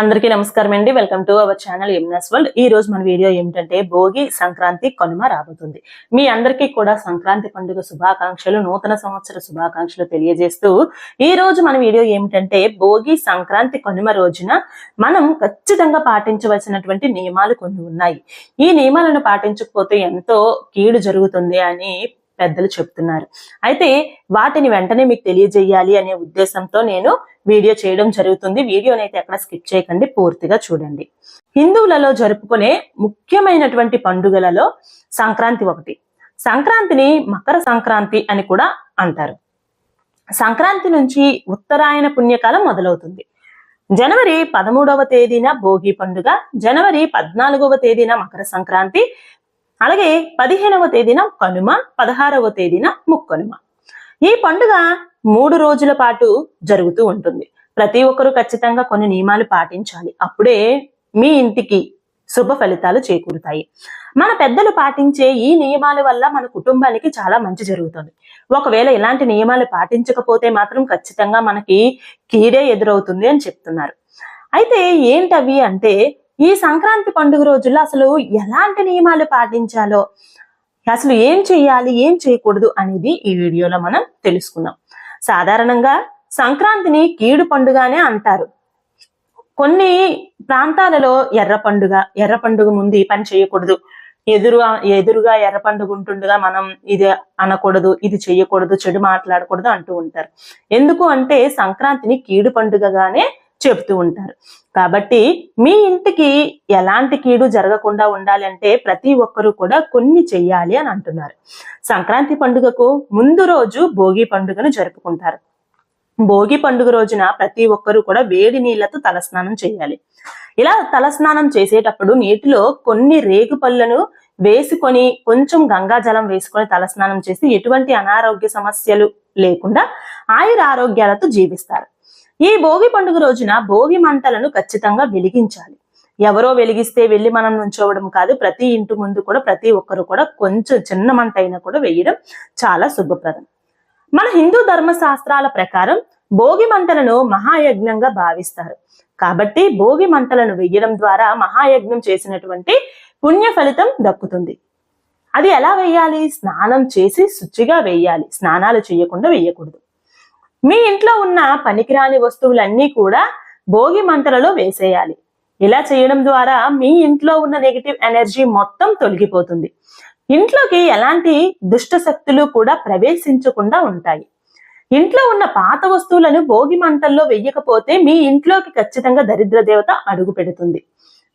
అందరికీ నమస్కారం అండి. వెల్కమ్ టు అవర్ ఛానల్ ఎమ్నస్ వరల్డ్. ఈ రోజు మన వీడియో ఏమిటంటే భోగి సంక్రాంతి కనుమ రాబోతుంది. మీ అందరికీ కూడా సంక్రాంతి పండుగ శుభాకాంక్షలు నూతన సంవత్సర శుభాకాంక్షలు తెలియజేస్తూ ఈ రోజు మన వీడియో ఏమిటంటే భోగి సంక్రాంతి కనుమ రోజున మనం ఖచ్చితంగా పాటించవలసినటువంటి నియమాలు కొన్ని ఉన్నాయి. ఈ నియమాలను పాటించకపోతే ఎంతో కీడు జరుగుతుంది అని పెద్దలు చెప్తున్నారు. అయితే వాటిని వెంటనే మీకు తెలియజేయాలి అనే ఉద్దేశంతో నేను వీడియో చేయడం జరుగుతుంది. వీడియోని అయితే ఎక్కడ స్కిప్ చేయకండి పూర్తిగా చూడండి. హిందువులలో జరుపుకునే ముఖ్యమైనటువంటి పండుగలలో సంక్రాంతి ఒకటి. సంక్రాంతిని మకర సంక్రాంతి అని కూడా అంటారు. సంక్రాంతి నుంచి ఉత్తరాయణ పుణ్యకాలం మొదలవుతుంది. జనవరి పదమూడవ తేదీన భోగి పండుగ జనవరి పద్నాలుగవ తేదీన మకర సంక్రాంతి అలాగే పదిహేనవ తేదీన కనుమ పదహారవ తేదీన ముక్కనుమ. ఈ పండుగ మూడు రోజుల పాటు జరుగుతూ ఉంటుంది. ప్రతి ఒక్కరూ ఖచ్చితంగా కొన్ని నియమాలు పాటించాలి. అప్పుడే మీ ఇంటికి శుభ ఫలితాలు చేకూరుతాయి. మన పెద్దలు పాటించే ఈ నియమాల వల్ల మన కుటుంబానికి చాలా మంచి జరుగుతుంది. ఒకవేళ ఇలాంటి నియమాలు పాటించకపోతే మాత్రం ఖచ్చితంగా మనకి కీడే ఎదురవుతుంది అని చెప్తున్నారు. అయితే ఏంటవి అంటే ఈ సంక్రాంతి పండుగ రోజుల్లో అసలు ఎలాంటి నియమాలు పాటించాలో అసలు ఏం చేయాలి ఏం చేయకూడదు అనేది ఈ వీడియోలో మనం తెలుసుకుందాం. సాధారణంగా సంక్రాంతిని కీడు పండుగనే అంటారు. కొన్ని ప్రాంతాలలో ఎర్ర పండుగ ఎర్ర పండుగ ముందు ఈ పని చేయకూడదు. ఎదురుగా ఎదురుగా ఎర్ర పండుగ ఉంటుండగా మనం ఇది అనకూడదు ఇది చేయకూడదు చెడు మాట్లాడకూడదు అంటూ ఉంటారు. ఎందుకు అంటే సంక్రాంతిని కీడు పండుగగానే చెబుతూ ఉంటారు. కాబట్టి మీ ఇంటికి ఎలాంటి కీడు జరగకుండా ఉండాలంటే ప్రతి ఒక్కరూ కూడా కొన్ని చెయ్యాలి అని అంటున్నారు. సంక్రాంతి పండుగకు ముందు రోజు భోగి పండుగను జరుపుకుంటారు. భోగి పండుగ రోజున ప్రతి ఒక్కరూ కూడా వేడి నీళ్ళతో తలస్నానం చేయాలి. ఇలా తలస్నానం చేసేటప్పుడు నీటిలో కొన్ని రేగు పళ్ళను వేసుకొని కొంచెం గంగా జలం వేసుకొని తలస్నానం చేసి ఎటువంటి అనారోగ్య సమస్యలు లేకుండా ఆయుర ఆరోగ్యాలతో జీవిస్తారు. ఈ భోగి పండుగ రోజున భోగి మంటలను ఖచ్చితంగా వెలిగించాలి. ఎవరో వెలిగిస్తే వెళ్ళి మనం నుంచోవడం కాదు ప్రతి ఇంటి ముందు కూడా ప్రతి ఒక్కరు కూడా కొంచెం చిన్న మంట అయినా కూడా వేయడం చాలా శుభప్రదం. మన హిందూ ధర్మశాస్త్రాల ప్రకారం భోగి మంటలను మహాయజ్ఞంగా భావిస్తారు. కాబట్టి భోగి మంటలను వెయ్యడం ద్వారా మహాయజ్ఞం చేసినటువంటి పుణ్య ఫలితం దక్కుతుంది. అది ఎలా వేయాలి? స్నానం చేసి శుచిగా వేయాలి. స్నానాలు చేయకుండా వేయకూడదు. మీ ఇంట్లో ఉన్న పనికిరాని వస్తువులన్నీ కూడా భోగి మంటలలో వేసేయాలి. ఇలా చేయడం ద్వారా మీ ఇంట్లో ఉన్న నెగిటివ్ ఎనర్జీ మొత్తం తొలగిపోతుంది. ఇంట్లోకి ఎలాంటి దుష్ట శక్తులు కూడా ప్రవేశించకుండా ఉంటాయి. ఇంట్లో ఉన్న పాత వస్తువులను భోగి మంటల్లో వెయ్యకపోతే మీ ఇంట్లోకి ఖచ్చితంగా దరిద్ర దేవత అడుగు పెడుతుంది.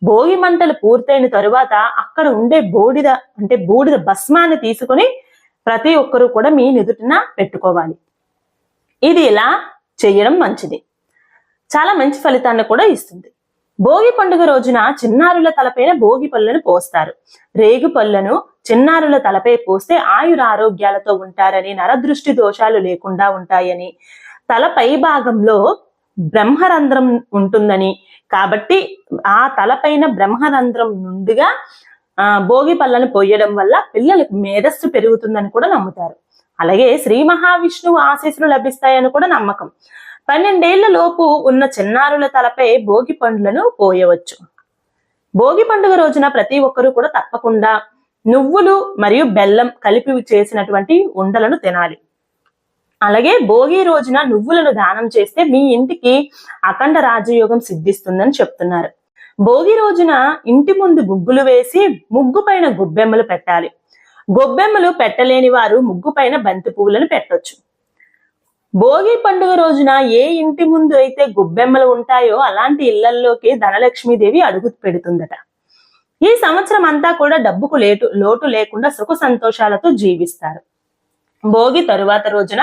భోగి మంటలు పూర్తయిన తరువాత అక్కడ ఉండే బూడిద అంటే బూడిద భస్మాన్ని తీసుకొని ప్రతి ఒక్కరూ కూడా మీ నిదుటిన పెట్టుకోవాలి. ఇది ఇలా చేయడం మంచిది. చాలా మంచి ఫలితాన్ని కూడా ఇస్తుంది. భోగి పండుగ రోజున చిన్నారుల తలపైన భోగి పళ్ళను పోస్తారు. రేగు పళ్ళను చిన్నారుల తలపై పోస్తే ఆయుర ఆరోగ్యాలతో ఉంటారని నరదృష్టి దోషాలు లేకుండా ఉంటాయని తల పై భాగంలో బ్రహ్మరంధ్రం ఉంటుందని. కాబట్టి ఆ తలపైన బ్రహ్మరంధ్రం నుండిగా ఆ భోగి పళ్ళను పోయడం వల్ల పిల్లలకు మేధస్సు పెరుగుతుందని కూడా నమ్ముతారు. అలాగే శ్రీ మహావిష్ణువు ఆశీస్సులు లభిస్తాయని కూడా నమ్మకం. పన్నెండేళ్ళ లోపు ఉన్న చిన్నారుల తలపై భోగి పండ్లను పోయవచ్చు. భోగి పండుగ రోజున ప్రతి ఒక్కరూ కూడా తప్పకుండా నువ్వులు మరియు బెల్లం కలిపి చేసినటువంటి ఉండలను తినాలి. అలాగే భోగి రోజున నువ్వులను దానం చేస్తే మీ ఇంటికి అఖండ రాజయోగం సిద్ధిస్తుందని చెప్తున్నారు. భోగి రోజున ఇంటి ముందు గుగ్గులు వేసి ముగ్గు పైన గుబ్బెమ్మలు పెట్టాలి. గొబ్బెమ్మలు పెట్టలేని వారు ముగ్గు పైన బంతి పువ్వులను పెట్టొచ్చు. భోగి పండుగ రోజున ఏ ఇంటి ముందు అయితే గొబ్బెమ్మలు ఉంటాయో అలాంటి ఇళ్ళల్లోకి ధనలక్ష్మీదేవి అడుగు పెడుతుందట. ఈ సంవత్సరం అంతా కూడా డబ్బుకు లేటు లోటు లేకుండా సుఖ సంతోషాలతో జీవిస్తారు. భోగి తరువాత రోజున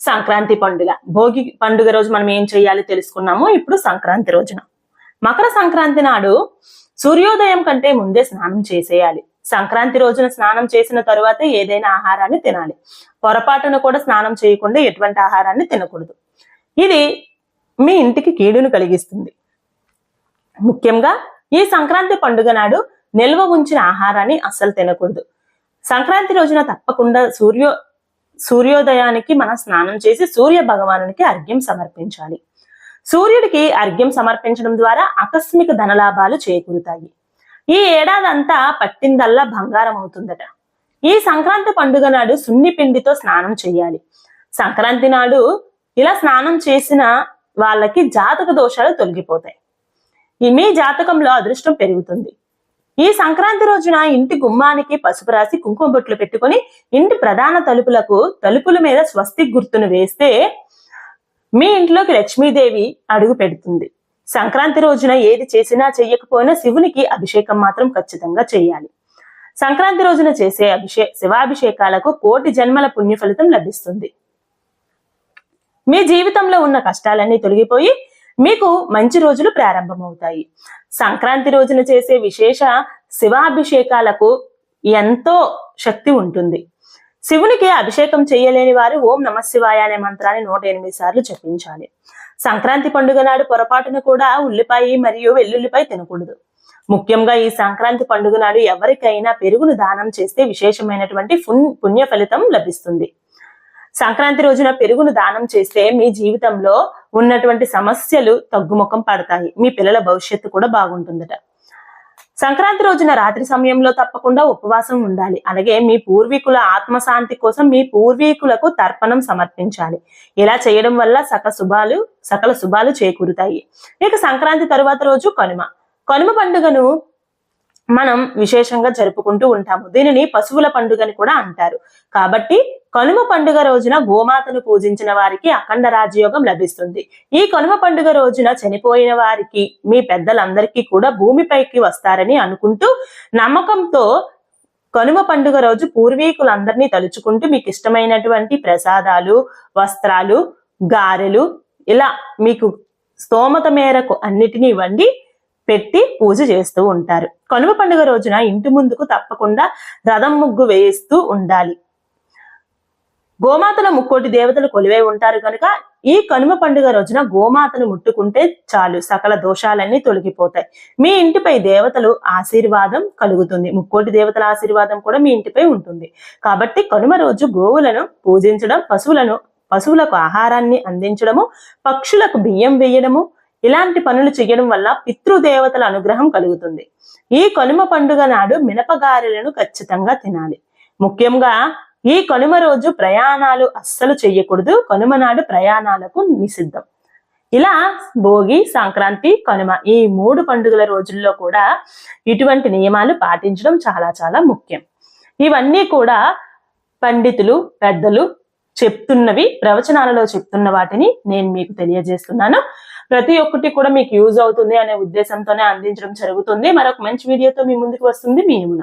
సంక్రాంతి పండుగ. భోగి పండుగ రోజు మనం ఏం చేయాలి తెలుసుకున్నాము? ఇప్పుడు సంక్రాంతి రోజున. మకర సంక్రాంతి నాడు సూర్యోదయం కంటే ముందే స్నానం చేసేయాలి. సంక్రాంతి రోజున స్నానం చేసిన తరువాత ఏదైనా ఆహారాన్ని తినాలి. పొరపాటున కూడా స్నానం చేయకుండా ఎటువంటి ఆహారాన్ని తినకూడదు. ఇది మీ ఇంటికి కీడును కలిగిస్తుంది. ముఖ్యంగా ఈ సంక్రాంతి పండుగ నాడు నిల్వ ఉంచిన ఆహారాన్ని అస్సలు తినకూడదు. సంక్రాంతి రోజున తప్పకుండా సూర్యో సూర్యోదయానికి మనం స్నానం చేసి సూర్య భగవానునికి అర్ఘ్యం సమర్పించాలి. సూర్యుడికి అర్ఘ్యం సమర్పించడం ద్వారా ఆకస్మిక ధనలాభాలు చేకూరుతాయి. ఈ ఏడాదంతా పట్టిందల్లా బంగారం అవుతుందట. ఈ సంక్రాంతి పండుగ నాడు సున్ని పిండితో స్నానం చేయాలి సంక్రాంతి నాడు ఇలా స్నానం చేసిన వాళ్ళకి జాతక దోషాలు తొలగిపోతాయి. ఈ మీ జాతకంలో అదృష్టం పెరుగుతుంది. ఈ సంక్రాంతి రోజున ఇంటి గుమ్మానికి పసుపు రాసి కుంకుమ బొట్లు పెట్టుకొని ఇంటి ప్రధాన తలుపులకు తలుపుల మీద స్వస్తి గుర్తును వేస్తే మీ ఇంట్లోకి లక్ష్మీదేవి అడుగు పెడుతుంది. సంక్రాంతి రోజున ఏది చేసినా చెయ్యకపోయినా శివునికి అభిషేకం మాత్రం ఖచ్చితంగా చేయాలి. సంక్రాంతి రోజున చేసే అభిషే శివాభిషేకాలకు కోటి జన్మల పుణ్య ఫలితం లభిస్తుంది. మీ జీవితంలో ఉన్న కష్టాలన్నీ తొలగిపోయి మీకు మంచి రోజులు ప్రారంభమవుతాయి. సంక్రాంతి రోజున చేసే విశేష శివాభిషేకాలకు ఎంతో శక్తి ఉంటుంది. శివునికి అభిషేకం చేయలేని వారు ఓం నమ శివాయ అనే మంత్రాన్ని నూట ఎనిమిది సార్లు జపించాలి. సంక్రాంతి పండుగ నాడు పొరపాటున కూడా ఉల్లిపాయ మరియు వెల్లుల్లిపాయ తినకూడదు. ముఖ్యంగా ఈ సంక్రాంతి పండుగ నాడు ఎవరికైనా పెరుగును దానం చేస్తే విశేషమైనటువంటి పుణ్య ఫలితం లభిస్తుంది. సంక్రాంతి రోజున పెరుగును దానం చేస్తే మీ జీవితంలో ఉన్నటువంటి సమస్యలు తగ్గుముఖం పడతాయి. మీ పిల్లల భవిష్యత్తు కూడా బాగుంటుందట. సంక్రాంతి రోజున రాత్రి సమయంలో తప్పకుండా ఉపవాసం ఉండాలి. అలాగే మీ పూర్వీకుల ఆత్మశాంతి కోసం మీ పూర్వీకులకు తర్పణం సమర్పించాలి. ఇలా చేయడం వల్ల సకల శుభాలు సకల శుభాలు చేకూరుతాయి. ఇక సంక్రాంతి తరువాత రోజు కనుమ. కనుమ పండుగను మనం విశేషంగా జరుపుకుంటూ ఉంటాము. దీనిని పశువుల పండుగని కూడా అంటారు. కాబట్టి కనుమ పండుగ రోజున గోమాతను పూజించిన వారికి అఖండ రాజయోగం లభిస్తుంది. ఈ కనుమ పండుగ రోజున చనిపోయిన వారికి మీ పెద్దలందరికీ కూడా భూమిపైకి వస్తారని అనుకుంటూ నమ్మకంతో కనుమ పండుగ రోజు పూర్వీకులందరినీ తలుచుకుంటూ మీకు ఇష్టమైనటువంటి ప్రసాదాలు వస్త్రాలు గారెలు ఇలా మీకు స్తోమత మేరకు అన్నిటినీ వండి పెట్టి పూజ చేస్తూ ఉంటారు. కనుమ పండుగ రోజున ఇంటి ముందుకు తప్పకుండా రథం ముగ్గు వేయిస్తూ ఉండాలి. గోమాతల ముక్కోటి దేవతలు కొలివై ఉంటారు కనుక ఈ కనుమ పండుగ రోజున గోమాతను ముట్టుకుంటే చాలు సకల దోషాలన్నీ తొలగిపోతాయి. మీ ఇంటిపై దేవతలు ఆశీర్వాదం కలుగుతుంది. ముక్కోటి దేవతల ఆశీర్వాదం కూడా మీ ఇంటిపై ఉంటుంది. కాబట్టి కనుమ రోజు గోవులను పూజించడం పశువులను పశువులకు ఆహారాన్ని అందించడము పక్షులకు బియ్యం వేయడము ఇలాంటి పనులు చేయడం వల్ల పితృదేవతల అనుగ్రహం కలుగుతుంది. ఈ కనుమ పండుగ నాడు మినపగారెలను ఖచ్చితంగా తినాలి. ముఖ్యంగా ఈ కనుమ రోజు ప్రయాణాలు అస్సలు చెయ్యకూడదు. కనుమ నాడు ప్రయాణాలకు నిషిద్ధం. ఇలా భోగి సంక్రాంతి కనుమ ఈ మూడు పండుగల రోజుల్లో కూడా ఇటువంటి నియమాలు పాటించడం చాలా చాలా ముఖ్యం. ఇవన్నీ కూడా పండితులు పెద్దలు చెప్తున్నవి ప్రవచనాలలో చెప్తున్న వాటిని నేను మీకు తెలియజేస్తున్నాను. ప్రతి ఒక్కటి కూడా మీకు యూజ్ అవుతుంది అనే ఉద్దేశంతోనే అందించడం జరుగుతుంది. మరొక మంచి వీడియోతో మీ ముందుకు వస్తుంది. మీ యమున.